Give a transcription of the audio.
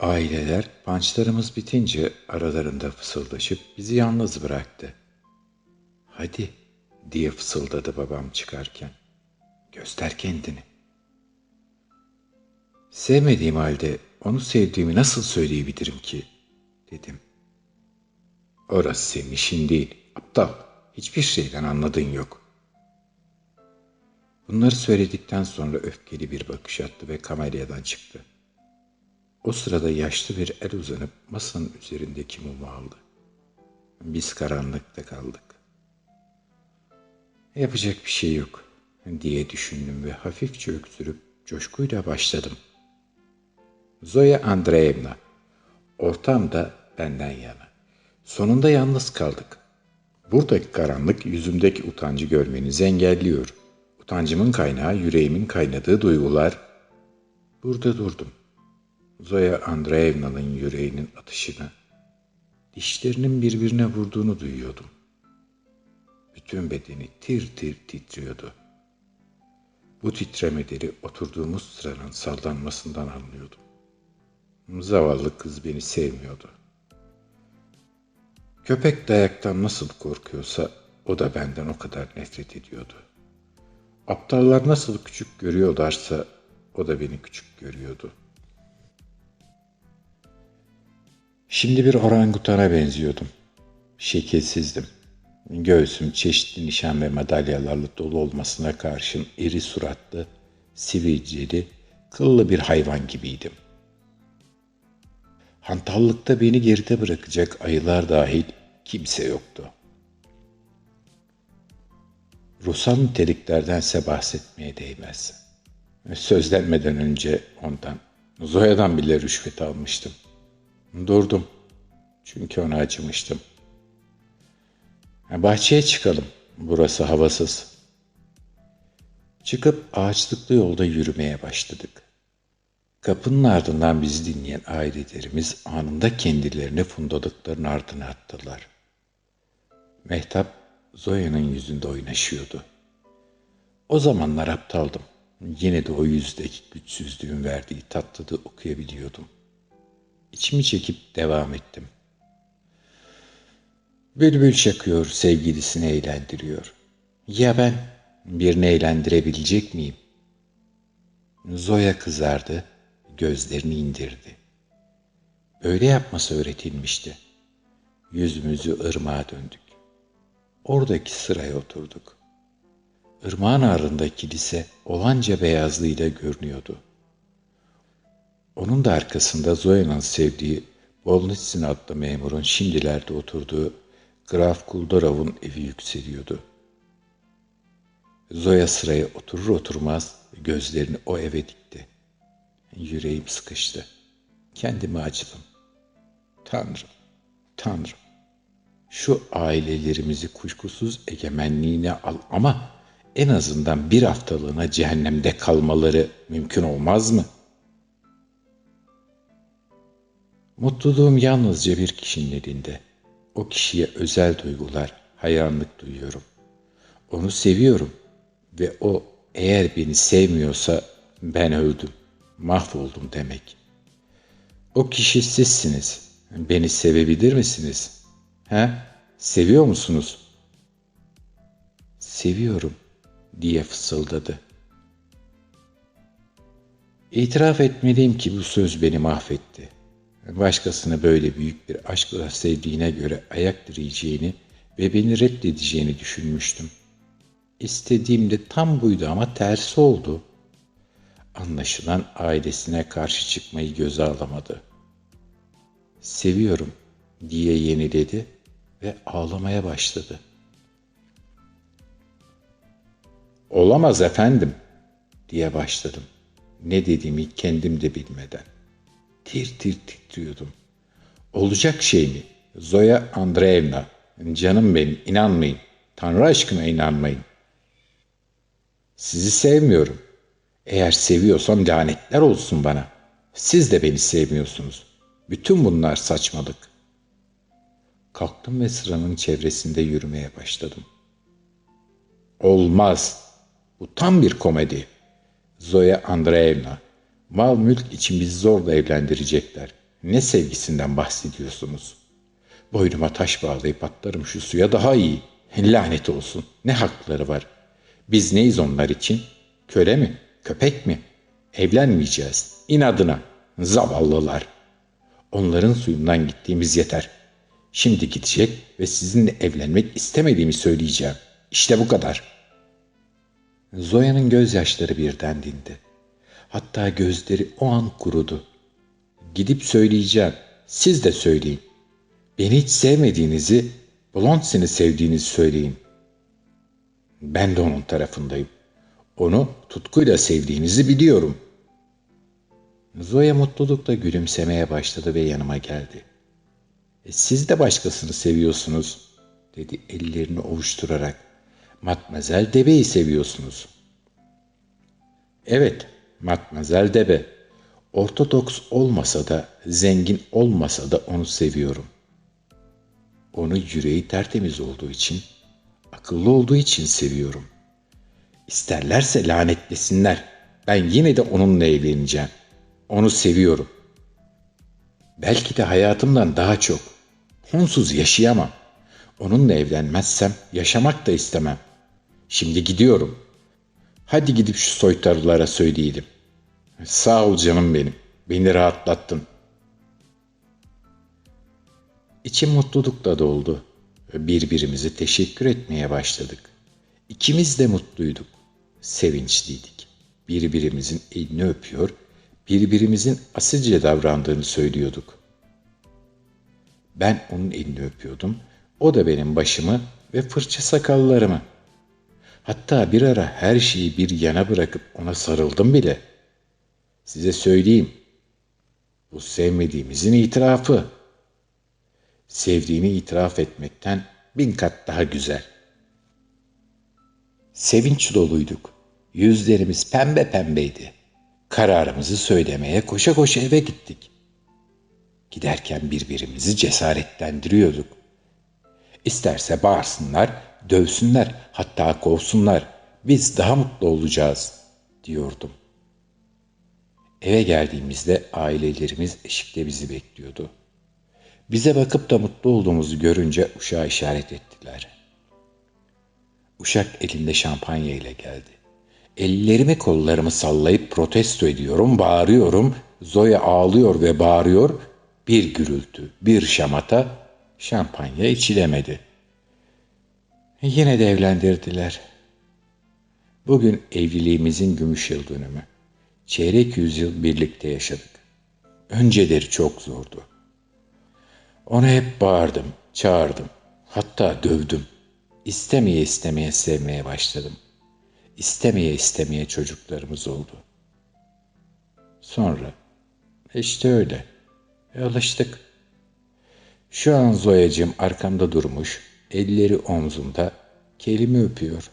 Aileler pançlarımız bitince aralarında fısıldaşıp bizi yalnız bıraktı. Hadi diye fısıldadı babam çıkarken. Göster kendini. Sevmediğim halde onu sevdiğimi nasıl söyleyebilirim ki? dedim. Orası senin işin değil. Aptal. Hiçbir şeyden anladığın yok. Bunları söyledikten sonra öfkeli bir bakış attı ve kamelyadan çıktı. O sırada yaşlı bir el uzanıp masanın üzerindeki mumu aldı. Biz karanlıkta kaldık. Yapacak bir şey yok diye düşündüm ve hafifçe öksürüp coşkuyla başladım. Zoya Andreevna, ortam da benden yana. Sonunda yalnız kaldık. Buradaki karanlık yüzümdeki utancı görmenizi engelliyor. Utancımın kaynağı yüreğimin kaynadığı duygular. Burada durdum. Zoya Andreevna'nın yüreğinin atışını, dişlerinin birbirine vurduğunu duyuyordum. Bütün bedeni tir tir titriyordu. Bu titremeleri oturduğumuz sıranın sallanmasından anlıyordum. Zavallı kız beni sevmiyordu. Köpek dayaktan nasıl korkuyorsa o da benden o kadar nefret ediyordu. Aptallar nasıl küçük görüyorlarsa o da beni küçük görüyordu. Şimdi bir orangutana benziyordum. Şekilsizdim. Göğsüm çeşitli nişan ve madalyalarla dolu olmasına karşın iri suratlı, sivilceli, kıllı bir hayvan gibiydim. Hantallıkta beni geride bırakacak ayılar dahil kimse yoktu. Ruhsal niteliklerdense bahsetmeye değmez. Sözlenmeden önce ondan, Zoya'dan bile rüşvet almıştım. Durdum. Çünkü ona acımıştım. Bahçeye çıkalım. Burası havasız. Çıkıp ağaçlıklı yolda yürümeye başladık. Kapının ardından bizi dinleyen ailelerimiz anında kendilerini fundalıkların ardına attılar. Mehtap Zoya'nın yüzünde oynaşıyordu. O zamanlar aptaldım. Yine de o yüzdeki güçsüzlüğün verdiği tatlıda okuyabiliyordum. İçimi çekip devam ettim. Bülbül şakıyor, sevgilisini eğlendiriyor. Ya ben birini eğlendirebilecek miyim? Zoya kızardı, gözlerini indirdi. Öyle yapması öğretilmişti. Yüzümüzü ırmağa döndük. Oradaki sıraya oturduk. Irmağın ardında kilise olanca beyazlığıyla görünüyordu. Onun da arkasında Zoya'nın sevdiği Bolnitsin adlı memurun şimdilerde oturduğu Graf Kuldarov'un evi yükseliyordu. Zoya sıraya oturur oturmaz gözlerini o eve dikti. Yüreğim sıkıştı. Kendimi acıdım. Tanrım, Tanrım. Şu ailelerimizi kuşkusuz egemenliğine al ama en azından bir haftalığına cehennemde kalmaları mümkün olmaz mı? Mutluluğum yalnızca bir kişinin elinde. O kişiye özel duygular, hayranlık duyuyorum. Onu seviyorum ve o eğer beni sevmiyorsa ben öldüm mahvoldum demek. O kişi sizsiniz. Beni sevebilir misiniz? He? Seviyor musunuz? Seviyorum diye fısıldadı. İtiraf etmeliyim ki bu söz beni mahvetti. Başkasını böyle büyük bir aşkla sevdiğine göre ayak direyeceğini ve beni reddedeceğini düşünmüştüm. İstediğim de tam buydu ama tersi oldu.'' Anlaşılan ailesine karşı çıkmayı göze alamadı. Seviyorum diye yeniledi ve ağlamaya başladı. Olamaz efendim diye başladım. Ne dediğimi kendim de bilmeden. Tir tir titriyordum. Olacak şey mi? Zoya Andreevna, canım benim inanmayın. Tanrı aşkına inanmayın. Sizi sevmiyorum. Eğer seviyorsam lanetler olsun bana. Siz de beni sevmiyorsunuz. Bütün bunlar saçmalık. Kalktım ve sıranın çevresinde yürümeye başladım. Olmaz. Bu tam bir komedi. Zoya Andreevna, mal mülk için bizi zorla evlendirecekler. Ne sevgisinden bahsediyorsunuz? Boynuma taş bağlayıp atlarım şu suya daha iyi. Lanet olsun. Ne hakları var? Biz neyiz onlar için? Köle mi? Köpek mi? Evlenmeyeceğiz. İnadına. Zavallılar. Onların suyundan gittiğimiz yeter. Şimdi gidecek ve sizinle evlenmek istemediğimi söyleyeceğim. İşte bu kadar. Zoya'nın gözyaşları birden dindi. Hatta gözleri o an kurudu. Gidip söyleyeceğim. Siz de söyleyin. Beni hiç sevmediğinizi, Blondes'ini sevdiğinizi söyleyin. Ben de onun tarafındayım. Onu tutkuyla sevdiğinizi biliyorum. Zoya mutlulukla gülümsemeye başladı ve yanıma geldi. E, siz de başkasını seviyorsunuz, dedi ellerini ovuşturarak. Matmazel Debe'yi seviyorsunuz. Evet, Matmazel Debe. Ortodoks olmasa da, zengin olmasa da onu seviyorum. Onu yüreği tertemiz olduğu için, akıllı olduğu için seviyorum. İsterlerse lanetlesinler. Ben yine de onunla evleneceğim. Onu seviyorum. Belki de hayatımdan daha çok. Onsuz yaşayamam. Onunla evlenmezsem yaşamak da istemem. Şimdi gidiyorum. Hadi gidip şu soytarılara söyleyelim. Sağ ol canım benim. Beni rahatlattın. İçim mutlulukla doldu. Birbirimize teşekkür etmeye başladık. İkimiz de mutluyduk. Sevinçliydik. Birbirimizin elini öpüyor, birbirimizin asilce davrandığını söylüyorduk. Ben onun elini öpüyordum, o da benim başımı ve fırça sakallarımı. Hatta bir ara her şeyi bir yana bırakıp ona sarıldım bile. Size söyleyeyim, bu sevmediğimizin itirafı. Sevdiğini itiraf etmekten bin kat daha güzel. Sevinç doluyduk. Yüzlerimiz pembe pembeydi. Kararımızı söylemeye koşa koşa eve gittik. Giderken birbirimizi cesaretlendiriyorduk. İsterse bağırsınlar, dövsünler, hatta kovsunlar. Biz daha mutlu olacağız, diyordum. Eve geldiğimizde ailelerimiz eşikte bizi bekliyordu. Bize bakıp da mutlu olduğumuzu görünce uşağa işaret ettiler. Uşak elinde şampanya ile geldi. Ellerimi kollarımı sallayıp protesto ediyorum, bağırıyorum. Zoya ağlıyor ve bağırıyor. Bir gürültü, bir şamata, şampanya içilemedi. Yine de evlendirdiler. Bugün evliliğimizin gümüş yıl dönümü. Çeyrek yüzyıl birlikte yaşadık. Önceleri çok zordu. Ona hep bağırdım, çağırdım. Hatta dövdüm. İstemeye istemeye sevmeye başladım. İstemeye istemeye çocuklarımız oldu. Sonra işte öyle. E, alıştık. Şu an Zoyacığım arkamda durmuş, elleri omzumda, kelimi öpüyor.